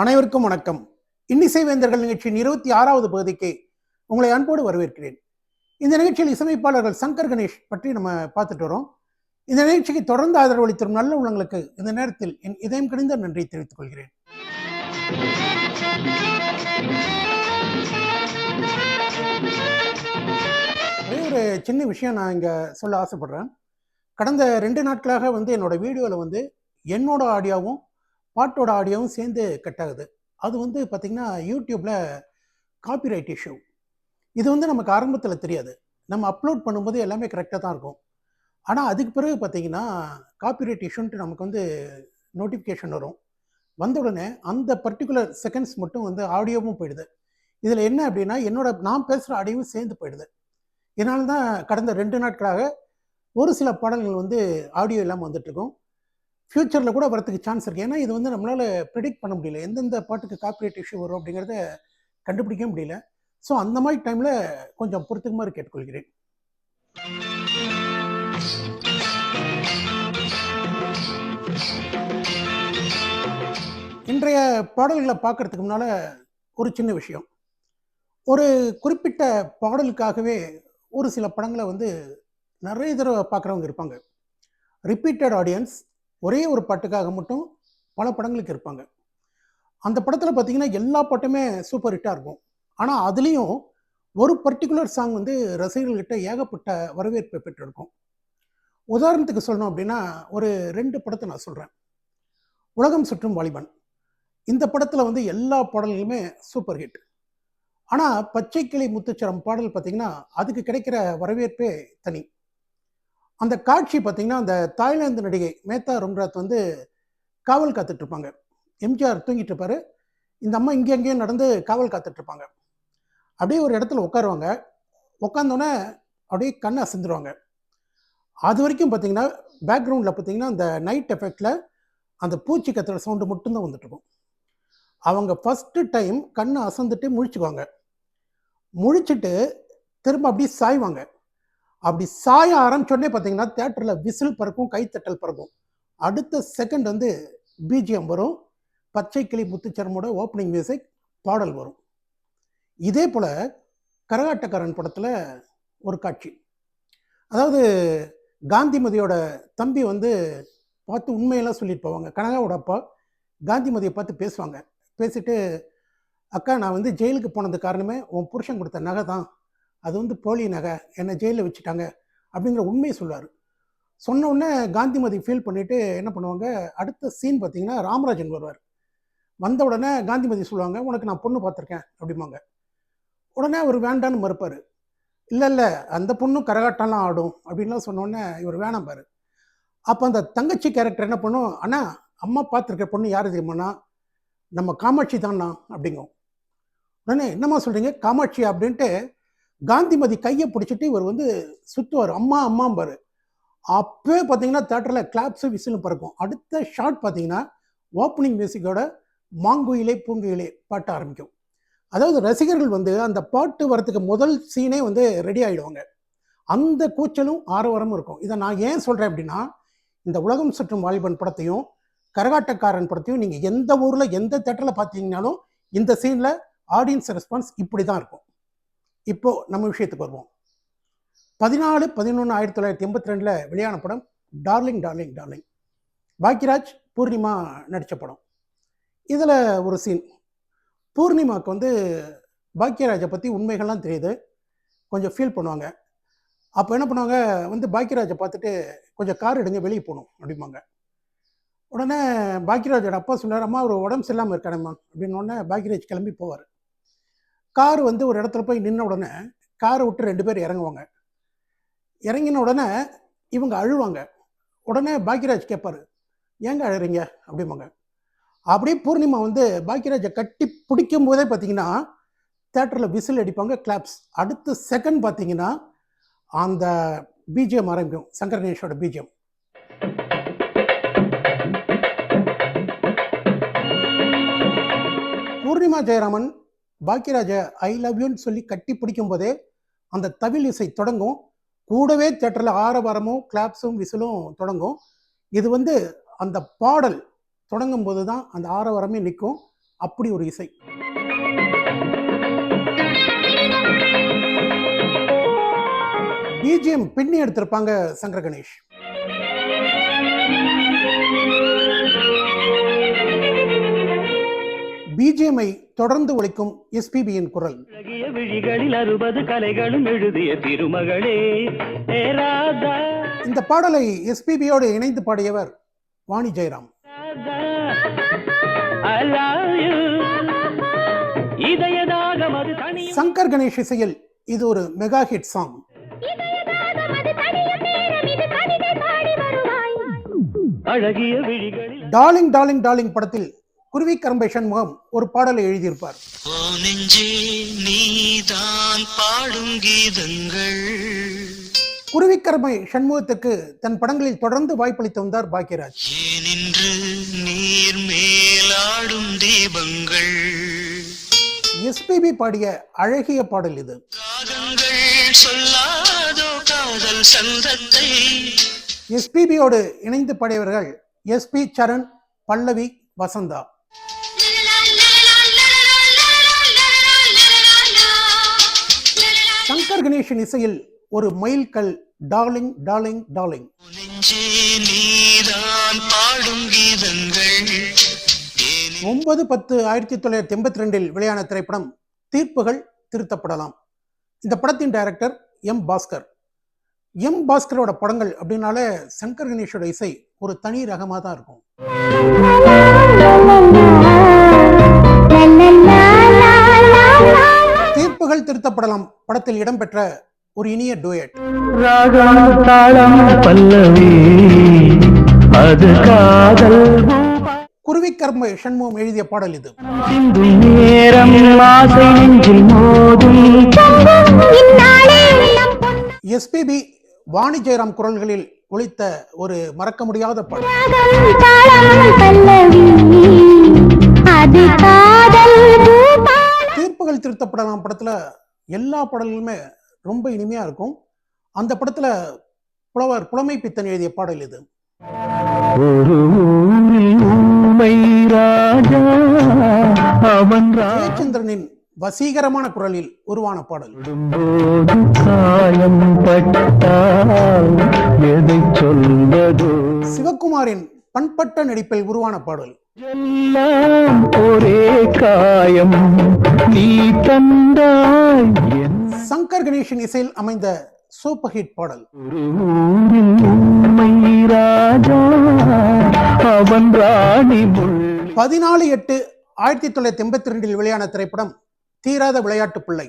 அனைவருக்கும் வணக்கம். இன்னிசை வேந்தர்கள் நிகழ்ச்சியின் இருபத்தி ஆறாவது பகுதிக்கு உங்களை அன்போடு வரவேற்கிறேன். இந்த நிகழ்ச்சியில் இசையமைப்பாளர்கள் சங்கர் கணேஷ் பற்றி நம்ம பார்த்துட்டு வரோம். இந்த நிகழ்ச்சிக்கு தொடர்ந்து ஆதரவு அளித்தரும் நல்ல உள்ளங்களுக்கு இந்த நேரத்தில் என் இதயம் கணிந்த நன்றி தெரிவித்துக் கொள்கிறேன். ஒரே ஒரு சின்ன விஷயம் நான் இங்கே சொல்ல ஆசைப்படுறேன். கடந்த ரெண்டு நாட்களாக வந்து என்னோட வீடியோவில் வந்து என்னோட ஆடியோவும் பாட்டோட ஆடியோவும் சேர்ந்து கட் ஆகுது. அது வந்து பார்த்திங்கன்னா யூடியூப்பில் காப்பிரைட் இஷ்யூ இது வந்து நமக்கு ஆரம்பத்தில் தெரியாது. நம்ம அப்லோட் பண்ணும்போது எல்லாமே கரெக்டாக தான் இருக்கும். ஆனால் அதுக்கு பிறகு பார்த்தீங்கன்னா காப்பிரைட் இஷ்யூன்ட்டு நமக்கு வந்து நோட்டிஃபிகேஷன் வரும். வந்த உடனே அந்த பர்டிகுலர் செகண்ட்ஸ் மட்டும் வந்து ஆடியோவும் போயிடுது. இதில் என்ன அப்படின்னா என்னோட நான் பேசுகிற ஆடியோவும் சேர்ந்து போயிடுது. இதனால தான் கடந்த ரெண்டு நாட்களாக ஒரு சில பாடல்கள் வந்து ஆடியோ இல்லாமல் வந்துட்டுருக்கும் ஃப்யூச்சரில் கூட வரதுக்கு சான்ஸ் இருக்குது ஏன்னா இது வந்து நம்மளால் ப்ரிடிக்ட் பண்ண முடியல. எந்தெந்த பாட்டுக்கு காப்பிரைட் இஷ்யூ வரும் அப்படிங்கிறத கண்டுபிடிக்க முடியல. ஸோ அந்த மாதிரி டைமில் கொஞ்சம் பொறுத்துக்குமாறு கேட்டுக்கொள்கிறேன். இன்றைய பாடல்களை பார்க்கறதுக்கு முன்னால் ஒரு சின்ன விஷயம். ஒரு குறிப்பிட்ட பாடலுக்காகவே ஒரு சில படங்களை வந்து நிறைய தடவை பார்க்குறவங்க இருப்பாங்க. ரிப்பீட்டட் ஆடியன்ஸ் ஒரே ஒரு பாட்டுக்காக மட்டும் பல படங்களுக்கு இருப்பாங்க. அந்த படத்தில் பார்த்தீங்கன்னா எல்லா பாட்டுமே சூப்பர் ஹிட்டாக இருக்கும். ஆனால் அதுலேயும் ஒரு பர்டிகுலர் சாங் வந்து ரசிகர்கள்கிட்ட ஏகப்பட்ட வரவேற்பை பெற்றிருக்கும். உதாரணத்துக்கு சொல்லணும் அப்படின்னா ஒரு ரெண்டு படத்தை நான் சொல்கிறேன் உலகம் சுற்றும் வாலிபன். இந்த படத்தில் வந்து எல்லா பாடல்களுமே சூப்பர் ஹிட் ஆனால் பச்சை கிளி முத்துச்சரம் பாடல் பார்த்திங்கன்னா அதுக்கு கிடைக்கிற வரவேற்பே தனி. அந்த காட்சி பார்த்தீங்கன்னா அந்த தாய்லாந்து நடிகை மேத்தா ரும்ராத் வந்து காவல் காத்துட்ருப்பாங்க. எம்ஜிஆர் தூங்கிட்டு இருப்பாரு இந்த அம்மா இங்கே அங்கேயும் நடந்து காவல் காத்துட்ருப்பாங்க. அப்படியே ஒரு இடத்துல உட்காருவாங்க. உட்காந்தோன்னே அப்படியே கண்ணை அசந்துருவாங்க. அது வரைக்கும் பார்த்தீங்கன்னா பேக்ரவுண்டில் பார்த்தீங்கன்னா அந்த நைட் எஃபெக்டில் அந்த பூச்சி கத்துற சவுண்டு மட்டும்தான் வந்துட்டு இருக்கும் அவங்க ஃபஸ்ட்டு டைம் கண்ணை அசந்துட்டு முழிச்சுக்குவாங்க. முழிச்சுட்டு திரும்ப அப்படியே சாய்வாங்க. அப்படி சாய ஆரம்பிச்சோடனே பார்த்தீங்கன்னா தேட்டரில் விசில் பறக்கும் கைத்தட்டல் பறக்கும். அடுத்த செகண்ட் வந்து பிஜிஎம் வரும். பச்சை கிளி முத்துச்சரமோட ஓப்பனிங் மியூசிக் பாடல் வரும். இதே போல் கரகாட்டக்காரன் படத்தில் ஒரு காட்சி. அதாவது காந்திமதியோட தம்பி வந்து பார்த்து உண்மையெல்லாம் சொல்லிட்டு போவாங்க. கனகாவோட அப்பா காந்திமதியை பார்த்து பேசுவாங்க. பேசிட்டு அக்கா நான் வந்து ஜெயிலுக்கு போனது காரணமே உன் புருஷன் கொடுத்த நகை தான். அது வந்து போலி நகை என்னை ஜெயிலில் வச்சுட்டாங்க அப்படிங்கிற உண்மையை சொல்லுவார். சொன்ன உடனே காந்திமதி ஃபீல் பண்ணிவிட்டு என்ன பண்ணுவாங்க அடுத்த சீன் பார்த்தீங்கன்னா ராமராஜன் வருவார். வந்த உடனே காந்திமதி சொல்லுவாங்க உனக்கு நான் பொண்ணு பார்த்துருக்கேன் அப்படிம்பாங்க. உடனே அவர் வேண்டான்னு மறுப்பார். இல்லை இல்லை அந்த பொண்ணும் கரகாட்டம்லாம் ஆடும் அப்படின்லாம் சொன்னோடனே இவர் வேணாம் பாரு. அப்போ அந்த தங்கச்சி கேரக்டர் என்ன பண்ணும் அண்ணா அம்மா பார்த்துருக்க பொண்ணு யார் தெரியுமாண்ணா? நம்ம காமாட்சி தான்ண்ணா அப்படிங்கும். உடனே என்னம்மா சொல்கிறீங்க காமாட்சி அப்படின்ட்டு காந்திமதி கையை பிடிச்சிட்டு இவர் வந்து சுற்றுவார் அம்மா அம்மாம்பார். அப்போ பார்த்தீங்கன்னா தேட்டரில் கிளாப்ஸு விசிலும் பறக்கும். அடுத்த ஷாட் பார்த்தீங்கன்னா ஓப்பனிங் மியூசிக்கோட மாங்குயிலே பூங்குயிலே பாட்ட ஆரம்பிக்கும். அதாவது ரசிகர்கள் வந்து அந்த பாட்டு வரத்துக்கு முதல் சீனே வந்து ரெடி ஆகிடுவாங்க அந்த கூச்சலும் ஆரவாரமும் இருக்கும். இதை நான் ஏன் சொல்கிறேன் அப்படின்னா இந்த உலகம் சுற்றும் வாலிபன் படத்தையும் கரகாட்டக்காரன் படத்தையும் நீங்கள் எந்த ஊரில் எந்த தேட்டரில் பார்த்தீங்கன்னாலும் இந்த சீனில் ஆடியன்ஸ் ரெஸ்பான்ஸ் இப்படி தான் இருக்கும். இப்போ நம்ம விஷயத்துக்கு வருவோம். பதினாலு பதினொன்று ஆயிரத்தி தொள்ளாயிரத்தி எண்பத்தி ரெண்டில் வெளியான படம் darling darling darling Bhagyaraj Poornima நடித்த படம். இதில் ஒரு சீன் பூர்ணிமாவுக்கு வந்து பாக்கியராஜை பற்றி உண்மைகள்லாம் தெரியுது. கொஞ்சம் ஃபீல் பண்ணுவாங்க. அப்போ என்ன பண்ணுவாங்க? வந்து பாக்யராஜை பார்த்துட்டு கொஞ்சம் கார் எடுங்க வெளியே போகணும் அப்படிம்பாங்க. உடனே பாக்கியராஜோட அப்பா சொன்னார் அம்மா ஒரு உடம்பு சரியில்லாமல் இருக்கானம்மா. அப்படின்னு உடனே பாக்கியராஜ் கிளம்பி போவார். கார் வந்து ஒரு இடத்துல போய் நின்ன உடனே காரை விட்டு ரெண்டு பேர் இறங்குவாங்க. இறங்கின உடனே இவங்க அழுவாங்க. உடனே பாக்யராஜ் கேட்பாரு ஏங்க அழுறீங்க? அப்படிம்பாங்க. அப்படியே பூர்ணிமா வந்து பாக்யராஜை கட்டி பிடிக்கும் போதே பார்த்தீங்கன்னா தேட்டரில் விசில் அடிப்பாங்க கிளாப்ஸ் அடுத்த செகண்ட் பார்த்தீங்கன்னா அந்த பிஜிஎம் ஆரம்பிக்கும் Shankar கணேஷோட BGM. Poornima Jayaraman Bhagyaraj I love யூன்னு சொல்லி கட்டி பிடிக்கும் போதே அந்த தவில் இசை தொடங்கும். கூடவே தேட்டரில் ஆரவாரமும் கிளாப்ஸும் விசிலும் தொடங்கும். இது வந்து அந்த பாடல் தொடங்கும் போது தான் அந்த ஆரவாரமே நிற்கும். அப்படி ஒரு இசை. பிஜிஎம் பின்னி எடுத்திருப்பாங்க சங்கர கணேஷ். பிஜிஎம்ஐ தொடர்ந்து ஒழிக்கும் எஸ்பிபியின் குரல். அழகிய விழிகளில் அறுபது கலைகளும் எழுதிய திருமகளே இந்த பாடலை எஸ்பிபியோடு இணைந்து பாடியவர் வாணி ஜெயராம். சங்கர் கணேஷ் இசையில் இது ஒரு மெகா ஹிட் சாங். அழகிய விழிகளில். டார்லிங் டார்லிங் டார்லிங் படத்தில் குருவி கரம்பை சண்முகம் ஒரு பாடலை எழுதியிருப்பார். நீதான் பாடும் கீதங்கள். குருவிக்கரமை சண்முகத்துக்கு தன் படங்களில் தொடர்ந்து வாய்ப்பளித்து வந்தார் ஏனின்று நீர் மேலாடும் தீபங்கள். எஸ்பிபி பாடிய அழகிய பாடல் இது. சொல்லாதோ காதல் சந்தத்தை. எஸ்பிபியோடு இணைந்து பாடியவர்கள் எஸ்பி சரண் பல்லவி வசந்தா. சங்கர் கணேஷின் இசையில் ஒரு மைல்கல் டார்லிங் டார்லிங் டார்லிங் ஏனின் ஒன்பது பத்து ஆயிரத்தி தொள்ளாயிரத்தி எண்பத்தி ரெண்டில் வெளியான திரைப்படம் தீர்ப்புகள் திருத்தப்படலாம். இந்த படத்தின் டைரக்டர் எம். பாஸ்கர். எம். பாஸ்கரோட படங்கள் அப்படின்னாலே சங்கர் கணேஷோட இசை ஒரு தனி ரகமாக தான் இருக்கும். திருத்தப்படலாம். படத்தில் இடம்பெற்ற ஒரு இனிய டூயட். குருவிக்கர்ம ஷண்முகம் எழுதிய பாடல் இது. எஸ்பிபி வாணி ஜெயராம் குரல்களில் ஒழித்த ஒரு மறக்க முடியாத பாடல். தீர்ப்புகள் திருத்தப்படலாம் படத்துல எல்லா பாடல்களுமே ரொம்ப இனிமையா இருக்கும். அந்த படத்துல புலவர் புலமை பித்தன் எழுதிய பாடல் இது. ஜெயச்சந்திரனின் வசீகரமான குரலில் உருவான பாடல். சிவகுமாரின் பண்பட்ட நடிப்பில் உருவான பாடல். ஒரே காயம். நீ தந்தாய் சங்கர் கணேஷின் இசையில் அமைந்த சூப்பர் ஹிட் பாடல். பதினாலு எட்டு ஆயிரத்தி தொள்ளாயிரத்தி எண்பத்தி ரெண்டில் வெளியான திரைப்படம் தீராத விளையாட்டு பிள்ளை.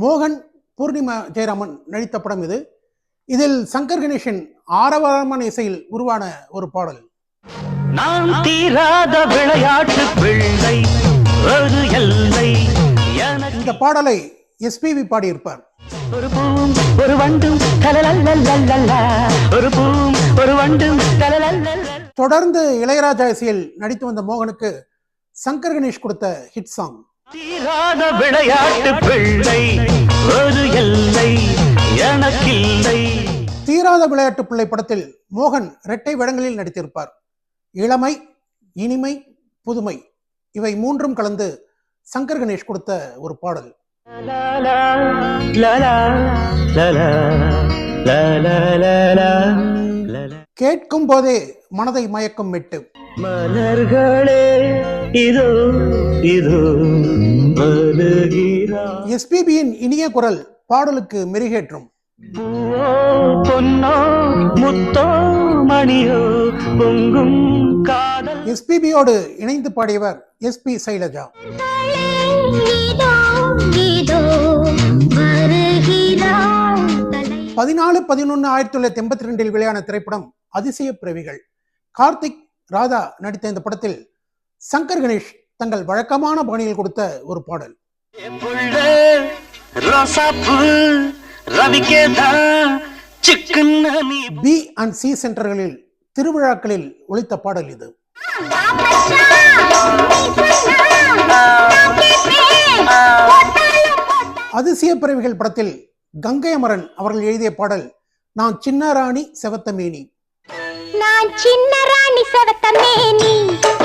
மோகன் பூர்ணிமா ஜெயராமன் நடித்த படம் இது. இதில் சங்கர் கணேஷின் ஆரவாரமான இசையில் உருவான ஒரு பாடல். நான் தீராத விளையாட்டு பிள்ளை ஒரு எல்லை இந்த பாடலை எஸ்பிவி பாடியிருப்பார். ஒரு பூம் ஒரு வண்டும் ஒரு பூம் ஒரு வண்டும் தொடர்ந்து இளையராஜா இசையில் நடித்து வந்த மோகனுக்கு சங்கர் கணேஷ் கொடுத்த ஹிட் சாங் தீராத விளையாட்டு பிள்ளை ஒரு எல்லை எனக்கில்லை. தீராத விளையாட்டு பிள்ளை படத்தில் மோகன் இரட்டை வேடங்களில் நடித்திருப்பார். இளமை இனிமை புதுமை. இவை மூன்றும் கலந்து சங்கர் கணேஷ் கொடுத்த ஒரு பாடல். கேட்கும் போதே மனதை மயக்கும் மெட்டு மலர்களே இதோ இதோ எஸ்பிபியின் இனிய குரல் பாடலுக்கு மெருகேற்றும். எஸ்பிபியோடு இணைந்து பாடியவர் சைலஜா. இதோ வருகிறாள் தலை பதினாலு பதினொன்று ஆயிரத்தி தொள்ளாயிரத்தி எண்பத்தி ரெண்டில் வெளியான திரைப்படம் அதிசய பிறவிகள். கார்த்திக் ராதா நடித்த இந்த படத்தில் சங்கர் கணேஷ் தங்கள் வழக்கமான பாணியில் கொடுத்த ஒரு பாடல். ரோசாப்பூ பி அண்ட் சி சென்டர்களில் திருவிழாக்களில் ஒலித்த பாடல் இது. அதிசய பிறவிகள் படத்தில் கங்கை அமரன் அவர்கள் எழுதிய பாடல் நான் சின்ன ராணி செவத்த மேனி நான் சின்ன ராணி செவத்த மேனி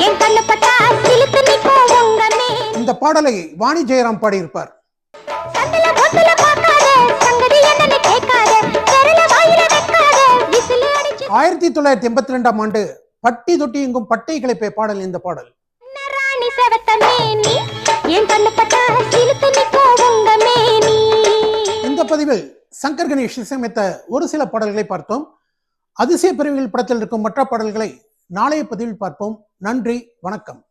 என் கண்ணு பட்டா சிலுத்து உங்க பாடலை வாணி ஜெயராம் பாடியிருப்பார். ஆயிரத்தி தொள்ளாயிரத்தி எண்பத்தி ரெண்டாம் ஆண்டு பட்டி தொட்டி எங்கும் பட்டை கிளைப்பே பாடல் இந்த பாடல். இந்த பதிவில் சங்கர் கணேஷ் இசையமைத்த ஒரு சில பாடல்களை பார்த்தோம். அதிசய பிரிவுகள் படத்தில் இருக்கும் மற்ற பாடல்களை நாளைய பதிவில் பார்ப்போம். நன்றி வணக்கம்.